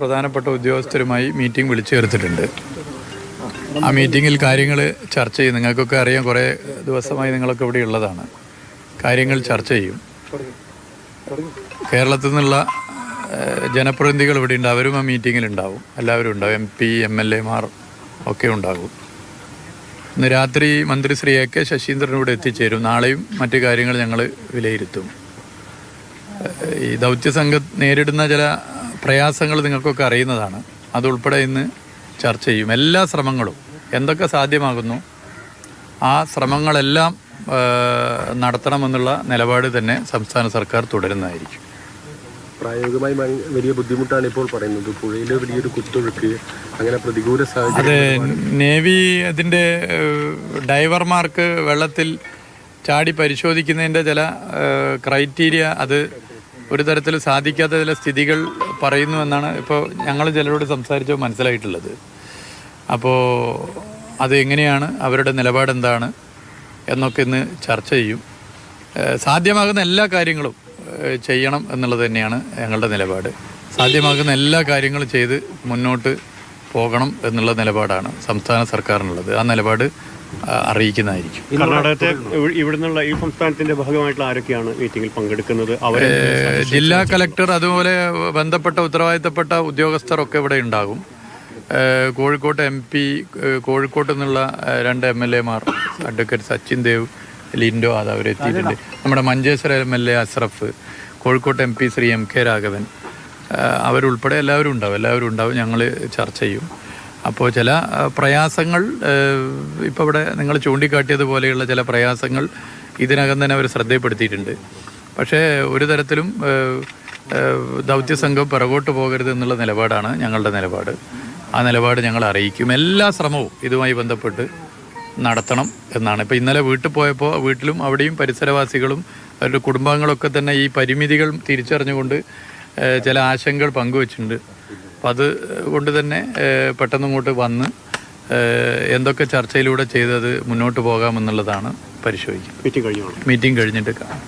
പ്രധാനപ്പെട്ട ഉദ്യോഗസ്ഥരുമായി മീറ്റിംഗ് വിളിച്ചു ചേർത്തിട്ടുണ്ട്. ആ മീറ്റിങ്ങിൽ കാര്യങ്ങൾ ചർച്ച ചെയ്യും. നിങ്ങൾക്കൊക്കെ അറിയാം കുറേ ദിവസമായി നിങ്ങളൊക്കെ ഇവിടെ ഉള്ളതാണ്. കാര്യങ്ങൾ ചർച്ച ചെയ്യും. കേരളത്തിൽ നിന്നുള്ള ജനപ്രതിനിധികൾ ഇവിടെ ഉണ്ട്. അവരും ആ മീറ്റിങ്ങിൽ ഉണ്ടാവും. എല്ലാവരും ഉണ്ടാവും. എം പി എം എൽ എമാർ ഒക്കെ ഉണ്ടാകും ഇന്ന് രാത്രി മന്ത്രി ശ്രീ എ കെ ശശീന്ദ്രൻ എത്തിച്ചേരും. നാളെയും മറ്റു കാര്യങ്ങൾ ഞങ്ങൾ വിലയിരുത്തും. ഈ ദൗത്യ സംഘം നേരിടുന്ന ചില പ്രയാസങ്ങൾ നിങ്ങൾക്കൊക്കെ അറിയുന്നതാണ്. അതുൾപ്പെടെ ഇന്ന് ചർച്ച ചെയ്യും. എല്ലാ ശ്രമങ്ങളും എന്തൊക്കെ സാധ്യമാകുന്നു? ആ ശ്രമങ്ങളെല്ലാം നടത്തണമെന്നുള്ള നിലപാട് തന്നെ സംസ്ഥാന സർക്കാർ തുടരുന്നതായിരിക്കും. പ്രായോഗികമായി വലിയ ബുദ്ധിമുട്ടാണ് ഇപ്പോൾ പറയുന്നത്. പുഴയിൽ വലിയൊരു കുത്തൊഴുക്ക് അങ്ങനെ പ്രതികൂല സാഹചര്യം അതെ നേവി അതിന്റെ ഡൈവർമാർക്ക് വെള്ളത്തിൽ ചാടി പരിശോധിക്കുന്നതിന്റെ ചില ക്രൈറ്റീരിയ അത് ഒരു തരത്തിൽ സാധിക്കാത്ത ചില സ്ഥിതികൾ പറയുന്നു എന്നാണ് ഇപ്പോൾ ഞങ്ങൾ ചിലരോട് സംസാരിച്ചോ മനസ്സിലായിട്ടുള്ളത്. അപ്പോൾ അത് എങ്ങനെയാണ്? അവരുടെ നിലപാട് എന്താണ്? എന്നൊക്കെ ഇന്ന് ചർച്ച ചെയ്യും. സാധ്യമാകുന്ന എല്ലാ കാര്യങ്ങളും ചെയ്യണം എന്നുള്ളത് തന്നെയാണ് ഞങ്ങളുടെ നിലപാട്. സാധ്യമാകുന്ന എല്ലാ കാര്യങ്ങളും ചെയ്ത് മുന്നോട്ട് പോകണം എന്നുള്ള നിലപാടാണ് സംസ്ഥാന സർക്കാരിനുള്ളത്. ആ നിലപാട് അറിയിക്കുന്നതായിരിക്കും. കർണാടകത്തെ ഇവിടുന്നുള്ള ഈ സംസ്ഥാനത്തിന്റെ ഭാഗമായിട്ടുള്ള ആരൊക്കെയാണ് മീറ്റിംഗിൽ പങ്കെടുക്കുന്നത്? അവരെ ജില്ലാ കലക്ടർ അതുപോലെ ബന്ധപ്പെട്ട ഉത്തരവാദിത്തപ്പെട്ട ഉദ്യോഗസ്ഥരൊക്കെ ഇവിടെ ഉണ്ടാകും. കോഴിക്കോട്ട് എം പി കോഴിക്കോട്ട് നിന്നുള്ള രണ്ട് എം എൽ എമാർ അഡ്വക്കേറ്റ് സച്ചിൻ ദേവ് ലിൻഡോ അത് അവരെത്തിയിട്ടുണ്ട് നമ്മുടെ Manjeshwara M L A Ashraf കോഴിക്കോട്ട് M P Shri M K Raghavan അവരുൾപ്പെടെ എല്ലാവരും ഉണ്ടാവും. എല്ലാവരും ഉണ്ടാവും. ഞങ്ങൾ ചർച്ച ചെയ്യും. അപ്പോൾ ചില പ്രയാസങ്ങൾ ഇപ്പോൾ ഇവിടെ നിങ്ങൾ ചൂണ്ടിക്കാട്ടിയതുപോലെയുള്ള ചില പ്രയാസങ്ങൾ ഇതിനകം തന്നെ അവർ ശ്രദ്ധയിൽപ്പെടുത്തിയിട്ടുണ്ട്. പക്ഷേ ഒരു തരത്തിലും ദൗത്യസംഘം പിറകോട്ട് പോകരുത് എന്നുള്ള നിലപാടാണ് ഞങ്ങളുടെ നിലപാട്. ആ നിലപാട് ഞങ്ങൾ അറിയിക്കും. എല്ലാ ശ്രമവും ഇതുമായി ബന്ധപ്പെട്ട് നടത്തണം എന്നാണ്. ഇപ്പോൾ ഇന്നലെ വീട്ടിൽ പോയപ്പോൾ വീട്ടിലും അവിടെയും പരിസരവാസികളും അവരുടെ കുടുംബാംഗങ്ങളൊക്കെ തന്നെ ഈ പരിമിതികൾ തിരിച്ചറിഞ്ഞുകൊണ്ട് ചില ആശങ്കകൾ പങ്കുവച്ചിട്ടുണ്ട്. അപ്പം അത് കൊണ്ട് തന്നെ പെട്ടെന്ന് ഇങ്ങോട്ട് വന്ന് എന്തൊക്കെ ചർച്ചയിലൂടെ ചെയ്തത് മുന്നോട്ട് പോകാമെന്നുള്ളതാണ് പരിശോധിക്കുന്നത് കഴിഞ്ഞോളൂ മീറ്റിംഗ് കഴിഞ്ഞിട്ട് കാണാം.